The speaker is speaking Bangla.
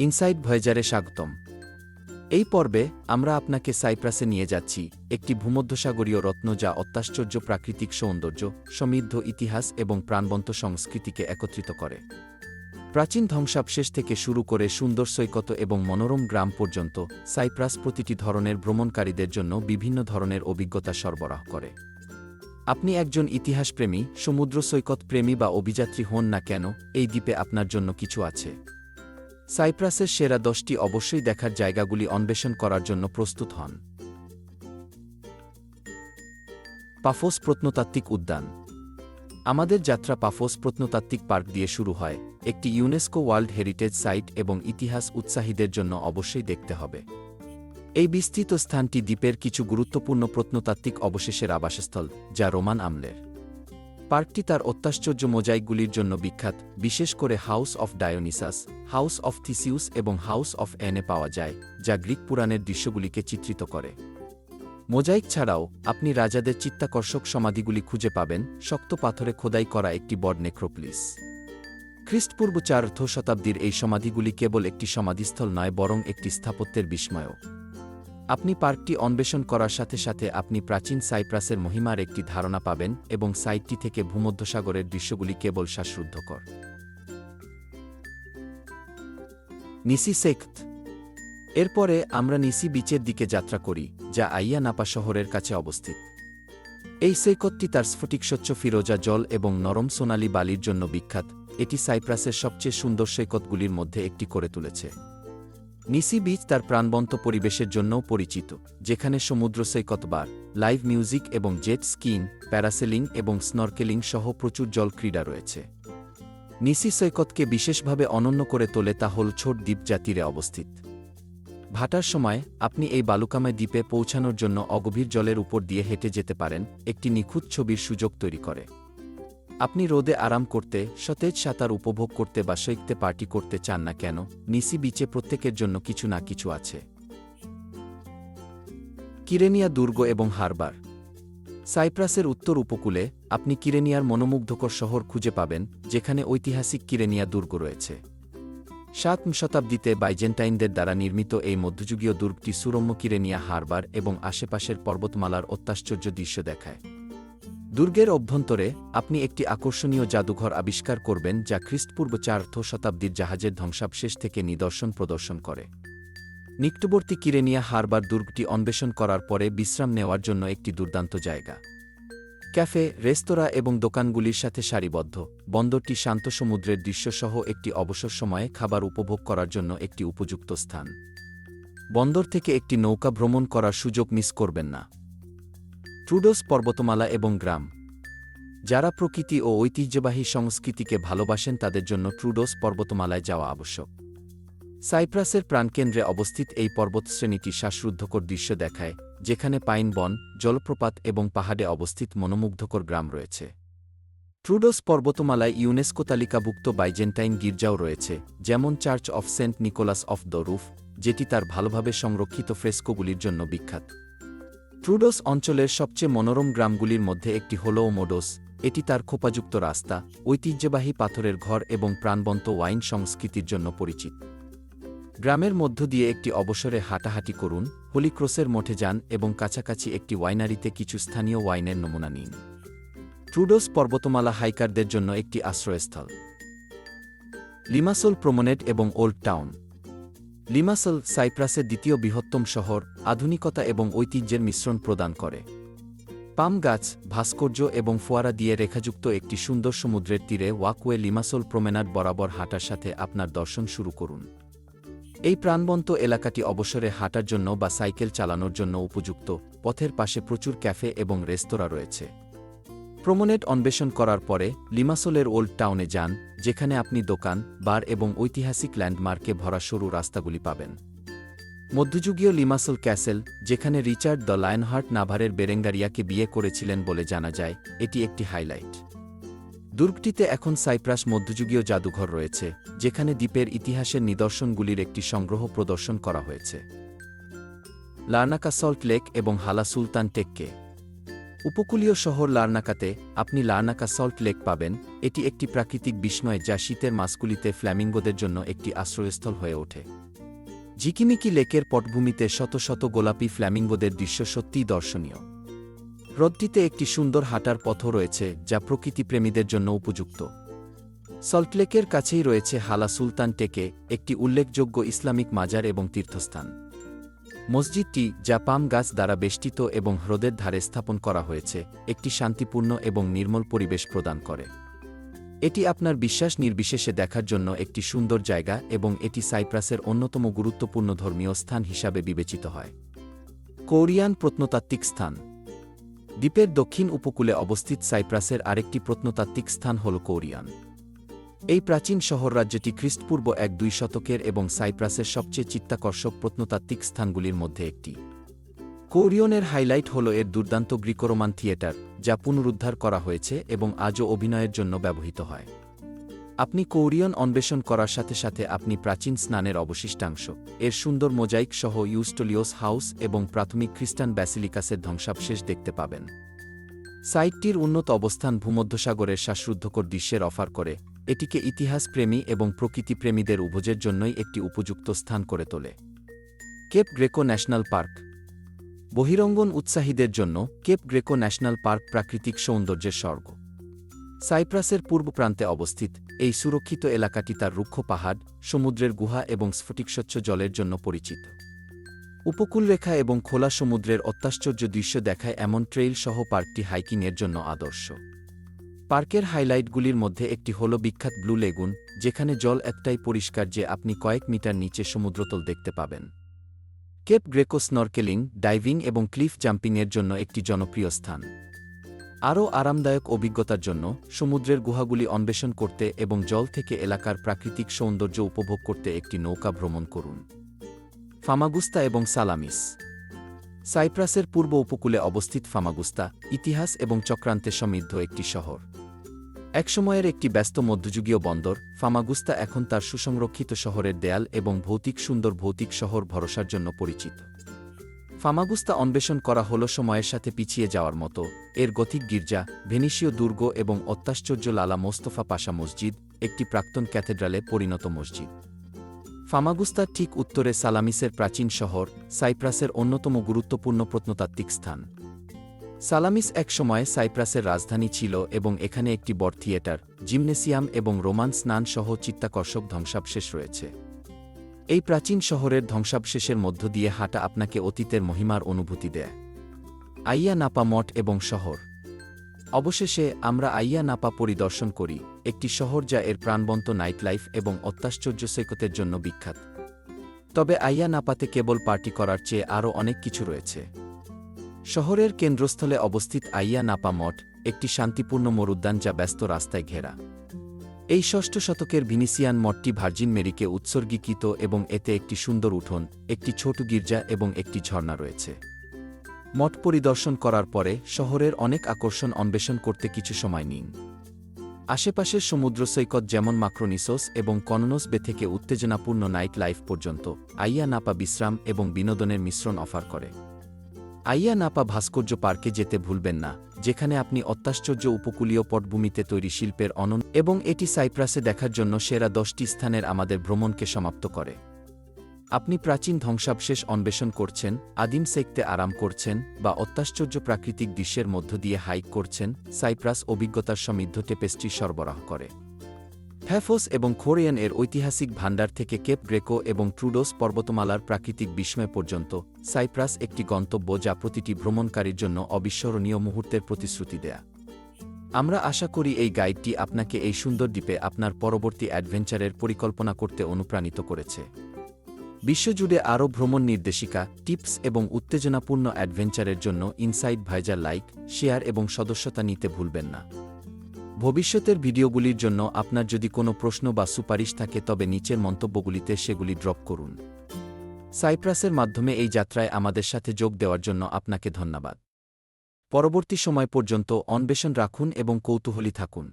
ইনসাইড ভয়েজারে স্বাগতম। এই পর্বে আমরা আপনাকে সাইপ্রাসে নিয়ে যাচ্ছি একটি ভূমধ্যসাগরীয় রত্ন যা অত্যাশ্চর্য প্রাকৃতিক সৌন্দর্য, সমৃদ্ধ ইতিহাস এবং প্রাণবন্ত সংস্কৃতিকে একত্রিত করে। প্রাচীন ধ্বংসাবশেষ থেকে শুরু করে সুন্দর সৈকত এবং মনোরম গ্রাম পর্যন্ত সাইপ্রাস প্রতিটি ধরনের ভ্রমণকারীদের জন্য বিভিন্ন ধরনের অভিজ্ঞতা সরবরাহ করে। আপনি একজন ইতিহাসপ্রেমী, সমুদ্র সৈকত প্রেমী বা অভিযাত্রী হন না কেন, এই দ্বীপে আপনার জন্য কিছু আছে। সাইপ্রাসের সেরা দশটি অবশ্যই দেখার জায়গাগুলি অন্বেষণ করার জন্য প্রস্তুত হন। পাফোস প্রত্নতাত্ত্বিক উদ্যান। আমাদের যাত্রা পাফোস প্রত্নতাত্ত্বিক পার্ক দিয়ে শুরু হয়, একটি ইউনেস্কো ওয়ার্ল্ড হেরিটেজ সাইট এবং ইতিহাস উৎসাহীদের জন্য অবশ্যই দেখতে হবে। এই বিস্তৃত স্থানটি দ্বীপের কিছু গুরুত্বপূর্ণ প্রত্নতাত্ত্বিক অবশেষের আবাসস্থল, যা রোমান আমলের। পার্কটি তার অত্যাশ্চর্য মোজাইকগুলির জন্য বিখ্যাত, বিশেষ করে House of Dionysus, House of Theseus এবং হাউস অফ এনে পাওয়া যায়, যা গ্রিক পুরাণের দৃশ্যগুলিকে চিত্রিত করে। মোজাইক ছাড়াও, আপনি রাজাদের চিত্তাকর্ষক সমাধিগুলি খুঁজে পাবেন, শক্ত পাথরে খোদাই করা একটি বড় নেক্রোপ্লিস। খ্রিস্টপূর্ব চার্থ শতাব্দীর এই সমাধিগুলি কেবল একটি সমাধিস্থল নয়, বরং একটি স্থাপত্যের বিস্ময়ও আপনি পার্কটি অন্বেষণ করার সাথে সাথে আপনি প্রাচীন সাইপ্রাসের মহিমার একটি ধারণা পাবেন এবং সাইটটি থেকে ভূমধ্যসাগরের দৃশ্যগুলি কেবল শ্বাসরুদ্ধকর। নিসি সেক্ত এরপরে আমরা নিসি বিচের দিকে যাত্রা করি, যা আইয়া নাপা শহরের কাছে অবস্থিত। এই সৈকতটি তার স্ফটিকস্বচ্ছ ফিরোজা জল এবং নরম সোনালি বালির জন্য বিখ্যাত। এটি সাইপ্রাসের সবচেয়ে সুন্দর সৈকতগুলির মধ্যে একটি করে তুলেছে। নিসি বিচ তার প্রাণবন্ত পরিবেশের জন্যও পরিচিত, যেখানে সমুদ্র সৈকত বার লাইভ মিউজিক এবং জেট স্কিং প্যারাসেলিং এবং স্নরকেলিং সহ প্রচুর জল ক্রীড়া রয়েছে। নিসি সৈকতকে বিশেষভাবে অনন্য করে তোলে তা হল ছোট দ্বীপ জাতিরে অবস্থিত। ভাটার সময়, আপনি এই বালুকাময় দ্বীপে পৌঁছানোর জন্য অগভীর জলের উপর দিয়ে হেঁটে যেতে পারেন, একটি নিখুঁত ছবির সুযোগ তৈরি করে। আপনি রোদে আরাম করতে, সতেজ সাঁতার উপভোগ করতে বা সৈকতে পার্টি করতে চান না কেন, নিসি বিচে প্রত্যেকের জন্য কিছু না কিছু আছে। কিরেনিয়া দুর্গ এবং হারবার। সাইপ্রাসের উত্তর উপকূলে, আপনি কিরেনিয়ার মনোমুগ্ধকর শহর খুঁজে পাবেন, যেখানে ঐতিহাসিক কিরেনিয়া দুর্গ রয়েছে। সাত শতাব্দীতে বাইজেন্টাইনদের দ্বারা নির্মিত এই মধ্যযুগীয় দুর্গটি সুরম্য কিরেনিয়া হারবার এবং আশেপাশের পর্বতমালার অত্যাশ্চর্য দৃশ্য দেখায়। দুর্গের অভ্যন্তরে আপনি একটি আকর্ষণীয় জাদুঘর আবিষ্কার করবেন যা খ্রিস্টপূর্ব চার্থ শতাব্দীর জাহাজের ধ্বংসাবশেষ থেকে নিদর্শন প্রদর্শন করে। নিকটবর্তী কিরেনিয়া হারবার দুর্গটি অন্বেষণ করার পরে বিশ্রাম নেওয়ার জন্য একটি দুর্দান্ত জায়গা। ক্যাফে, রেস্তোরাঁ এবং দোকানগুলির সাথে সারিবদ্ধ। বন্দরটি শান্ত সমুদ্রের দৃশ্যসহ একটি অবসর সময়ে খাবার উপভোগ করার জন্য একটি উপযুক্ত স্থান। বন্দর থেকে একটি নৌকা ভ্রমণ করার সুযোগ মিস করবেন না। ট্রুডোস পর্বতমালা এবং গ্রাম। যারা প্রকৃতি ও ঐতিহ্যবাহী সংস্কৃতিকে ভালোবাসেন, তাদের জন্য ট্রুডোস পর্বতমালায় যাওয়া আবশ্যক। সাইপ্রাসের প্রাণকেন্দ্রে অবস্থিত এই পর্বতশ্রেণীটি শ্বাসরুদ্ধকর দৃশ্য দেখায়, যেখানে পাইন বন, জলপ্রপাত এবং পাহাড়ে অবস্থিত মনোমুগ্ধকর গ্রাম রয়েছে। ট্রুডোস পর্বতমালায় ইউনেস্কো তালিকাভুক্ত বাইজেন্টাইন গির্জাও রয়েছে, যেমন church of Saint Nicholas of the roof, যেটি তার ভালোভাবে সংরক্ষিত ফ্রেস্কোগুলির জন্য বিখ্যাত। ট্রুডোস অঞ্চলের সবচেয়ে মনোরম গ্রামগুলির মধ্যে একটি হল ওমোডোস। এটি তার খোপাযুক্ত রাস্তা, ঐতিহ্যবাহী পাথরের ঘর এবং প্রাণবন্ত ওয়াইন সংস্কৃতির জন্য পরিচিত। গ্রামের মধ্য দিয়ে একটি অবসরে হাঁটাহাঁটি করুন, হোলিক্রোসের মঠে যান এবং কাছাকাছি একটি ওয়াইনারিতে কিছু স্থানীয় ওয়াইনের নমুনা নিন। ট্রুডোস পর্বতমালা হাইকারদের জন্য একটি আশ্রয়স্থল। লিমাসোল প্রমোনেট এবং ওল্ড টাউন। লিমাসল সাইপ্রাসের দ্বিতীয় বৃহত্তম শহর, আধুনিকতা এবং ঐতিহ্যের মিশ্রণ প্রদান করে। পাম গাছ, ভাস্কর্য এবং ফোয়ারা দিয়ে রেখাযুক্ত একটি সুন্দর সমুদ্রের তীরে ওয়াকওয়ে লিমাসল প্রমেনাড বরাবর হাঁটার সাথে আপনার দর্শন শুরু করুন। এই প্রাণবন্ত এলাকাটি অবসরে হাঁটার জন্য বা সাইকেল চালানোর জন্য উপযুক্ত, পথের পাশে প্রচুর ক্যাফে এবং রেস্তোরাঁ রয়েছে। প্রমোনেট অন্বেষণ করার পরে লিমাসোলের ওল্ড টাউনে যান, যেখানে আপনি দোকান, বার এবং ঐতিহাসিক ল্যান্ডমার্কে ভরা সরু রাস্তাগুলি পাবেন। মধ্যযুগীয় লিমাসোল ক্যাসেল, যেখানে রিচার্ড দ্য লায়নহার্ট নাভারের বেরেঙ্গারিয়াকে বিয়ে করেছিলেন বলে জানা যায়, এটি একটি হাইলাইট। দুর্গটিতে এখন সাইপ্রাস মধ্যযুগীয় জাদুঘর রয়েছে, যেখানে দ্বীপের ইতিহাসের নিদর্শনগুলির একটি সংগ্রহ প্রদর্শন করা হয়েছে। লার্নাকা সল্ট লেক এবং হালা সুলতান টেককে উপকূলীয় শহর লার্নাকাতে আপনি লার্নাকা সল্ট লেক পাবেন। এটি একটি প্রাকৃতিক বিস্ময় যা শীতের মাসগুলিতে ফ্ল্যামিঙ্গোদের জন্য একটি আশ্রয়স্থল হয়ে ওঠে। ঝিকিমিকি লেকের পটভূমিতে শত শত গোলাপি ফ্ল্যামিঙ্গোদের দৃশ্য সত্যিই দর্শনীয়। হ্রদটিতে একটি সুন্দর হাঁটার পথও রয়েছে যা প্রকৃতিপ্রেমীদের জন্য উপযুক্ত। সল্টলেকের কাছেই রয়েছে হালা সুলতান টেকে, একটি উল্লেখযোগ্য ইসলামিক মাজার এবং তীর্থস্থান। মসজিদটি যা পাম গাছ দ্বারা বেষ্টিত এবং হ্রদের ধারে স্থাপন করা হয়েছে, একটি শান্তিপূর্ণ এবং নির্মল পরিবেশ প্রদান করে। এটি আপনার বিশ্বাস নির্বিশেষে দেখার জন্য একটি সুন্দর জায়গা এবং এটি সাইপ্রাসের অন্যতম গুরুত্বপূর্ণ ধর্মীয় স্থান হিসাবে বিবেচিত হয়। কোরিয়ান প্রত্নতাত্ত্বিক স্থান। দ্বীপের দক্ষিণ উপকূলে অবস্থিত সাইপ্রাসের আরেকটি প্রত্নতাত্ত্বিক স্থান হল কোরিয়ান। এই প্রাচীন শহর রাজ্যটি খ্রিস্টপূর্ব এক দুই শতকের এবং সাইপ্রাসের সবচেয়ে চিত্তাকর্ষক প্রত্নতাত্ত্বিক স্থানগুলির মধ্যে একটি। কোরিয়নের হাইলাইট হল এর দুর্দান্ত গ্রিকোরোমান থিয়েটার, যা পুনরুদ্ধার করা হয়েছে এবং আজও অভিনয়ের জন্য ব্যবহৃত হয়। আপনি কোরিয়ন অন্বেষণ করার সাথে সাথে আপনি প্রাচীন স্নানের অবশিষ্টাংশ, এর সুন্দর মোজাইক সহ ইউস্টোলিওস হাউস এবং প্রাথমিক খ্রিস্টান ব্যাসিলিকাসের ধ্বংসাবশেষ দেখতে পাবেন। সাইটটির উন্নত অবস্থান ভূমধ্যসাগরের শ্বাসরুদ্ধকর দৃশ্যের অফার করে এটিকে ইতিহাসপ্রেমী এবং প্রকৃতিপ্রেমীদের উভয়ের জন্যই একটি উপযুক্ত স্থান করে তোলে। Cape Greco National Park. বহিরঙ্গন উৎসাহীদের জন্য কেপ গ্রেকো ন্যাশনাল পার্ক প্রাকৃতিক সৌন্দর্যের স্বর্গ। সাইপ্রাসের পূর্ব প্রান্তে অবস্থিত এই সুরক্ষিত এলাকাটি তার রুক্ষ পাহাড়, সমুদ্রের গুহা এবং স্ফটিকস্বচ্ছ জলের জন্য পরিচিত। উপকূলরেখা এবং খোলা সমুদ্রের অত্যাশ্চর্য দৃশ্য দেখায় এমন ট্রেইল সহ পার্কটি হাইকিংয়ের জন্য আদর্শ। পার্কের হাইলাইটগুলির মধ্যে একটি হল বিখ্যাত ব্লু লেগুন, যেখানে জল এতটাই পরিষ্কার যে আপনি কয়েক মিটার নিচে সমুদ্রতল দেখতে পাবেন। কেপ গ্রেকো স্নরকেলিং, ডাইভিং এবং ক্লিফ জাম্পিংয়ের জন্য একটি জনপ্রিয় স্থান। আরও আরামদায়ক অভিজ্ঞতার জন্য সমুদ্রের গুহাগুলি অন্বেষণ করতে এবং জল থেকে এলাকার প্রাকৃতিক সৌন্দর্য উপভোগ করতে একটি নৌকা ভ্রমণ করুন। ফামাগুস্তা এবং সালামিস। সাইপ্রাসের পূর্ব উপকূলে অবস্থিত ফামাগুস্তা, ইতিহাস এবং চক্রান্তে সমৃদ্ধ একটি শহর। একসময়ের একটি ব্যস্ত মধ্যযুগীয় বন্দর, ফামাগুস্তা এখন তার সুসংরক্ষিত শহরের দেয়াল এবং ভৌতিক সুন্দর ভৌতিক শহর ভরসার জন্য পরিচিত। ফামাগুস্তা অন্বেষণ করা হল সময়ের সাথে পিছিয়ে যাওয়ার মতো, এর গথিক গির্জা, ভেনিসীয় দুর্গ এবং অত্যাশ্চর্য লালা মোস্তফা পাশা মসজিদ, একটি প্রাক্তন ক্যাথেড্রালে পরিণত মসজিদ। ফামাগুস্তার ঠিক উত্তরে সালামিসের প্রাচীন শহর, সাইপ্রাসের অন্যতম গুরুত্বপূর্ণ প্রত্নতাত্ত্বিক স্থান। সালামিস একসময় সাইপ্রাসের রাজধানী ছিল এবং এখানে একটি বড় থিয়েটার, জিমনেসিয়াম এবং রোমান স্নান সহ চিত্তাকর্ষক ধ্বংসাবশেষ রয়েছে। এই প্রাচীন শহরের ধ্বংসাবশেষের মধ্য দিয়ে হাঁটা আপনাকে অতীতের মহিমার অনুভূতি দেয়। আইয়া নাপা মঠ এবং শহর। অবশেষে আমরা আইয়া নাপা পরিদর্শন করি, একটি শহর যা এর প্রাণবন্ত নাইট লাইফ এবং অত্যাশ্চর্য সৈকতের জন্য বিখ্যাত। তবে আইয়া নাপাতে কেবল পার্টি করার চেয়ে আরও অনেক কিছু রয়েছে। শহরের কেন্দ্রস্থলে অবস্থিত আইয়া নাপা মঠ, একটি শান্তিপূর্ণ মরুদ্যান যা ব্যস্ত রাস্তায় ঘেরা। এই ষষ্ঠ শতকের ভিনিসিয়ান মঠটি ভার্জিন মেরিকে উৎসর্গীকৃত এবং এতে একটি সুন্দর উঠোন, একটি ছোট গির্জা এবং একটি ঝর্ণা রয়েছে। মঠ পরিদর্শন করার পরে শহরের অনেক আকর্ষণ অন্বেষণ করতে কিছু সময় নিন। আশেপাশের সমুদ্র সৈকত যেমন মাক্রোনিসোস এবং কননোস বে থেকে উত্তেজনাপূর্ণ নাইট লাইফ পর্যন্ত আইয়া নাপা বিশ্রাম এবং বিনোদনের মিশ্রণ অফার করে। আইয়া নাপা ভাস্কর্য পার্কে যেতে ভুলবেন না, যেখানে আপনি অত্যাশ্চর্য উপকূলীয় পটভূমিতে তৈরি শিল্পের অনন এবং এটি সাইপ্রাসে দেখার জন্য সেরা দশটি স্থানের আমাদের ভ্রমণকে সমাপ্ত করে। আপনি প্রাচীন ধ্বংসাবশেষ অন্বেষণ করছেন, আদিম সেকতে আরাম করছেন বা অত্যাশ্চর্য প্রাকৃতিক দৃশ্যের মধ্য দিয়ে হাইক করছেন, সাইপ্রাস অভিজ্ঞতার সমৃদ্ধ টেপেস্ট্রি সরবরাহ করে। ফ্যাফোস এবং খোরিয়ান এর ঐতিহাসিক ভাণ্ডার থেকে কেপ গ্রেকো এবং ট্রুডোস পর্বতমালার প্রাকৃতিক বিস্ময় পর্যন্ত, সাইপ্রাস একটি গন্তব্য যা প্রতিটি ভ্রমণকারীর জন্য অবিস্মরণীয় মুহূর্তের প্রতিশ্রুতি দেয়া। আমরা আশা করি এই গাইডটি আপনাকে এই সুন্দর দ্বীপে আপনার পরবর্তী অ্যাডভেঞ্চারের পরিকল্পনা করতে অনুপ্রাণিত করেছে। বিশ্বজুড়ে আরও ভ্রমণ নির্দেশিকা, টিপস এবং উত্তেজনাপূর্ণ অ্যাডভেঞ্চারের জন্য ইনসাইড ভাইজার লাইক, শেয়ার এবং সদস্যতা নিতে ভুলবেন না। ভবিষ্যতের ভিডিওগুলির জন্য আপনার যদি কোনো প্রশ্ন বা সুপারিশ থাকে তবে নিচের মন্তব্যগুলিতে সেগুলি ড্রপ করুন। সাইপ্রাসের মাধ্যমে এই যাত্রায় আমাদের সাথে যোগ দেওয়ার জন্য আপনাকে ধন্যবাদ। পরবর্তী সময় পর্যন্ত অন্বেষণ রাখুন এবং কৌতূহলী থাকুন।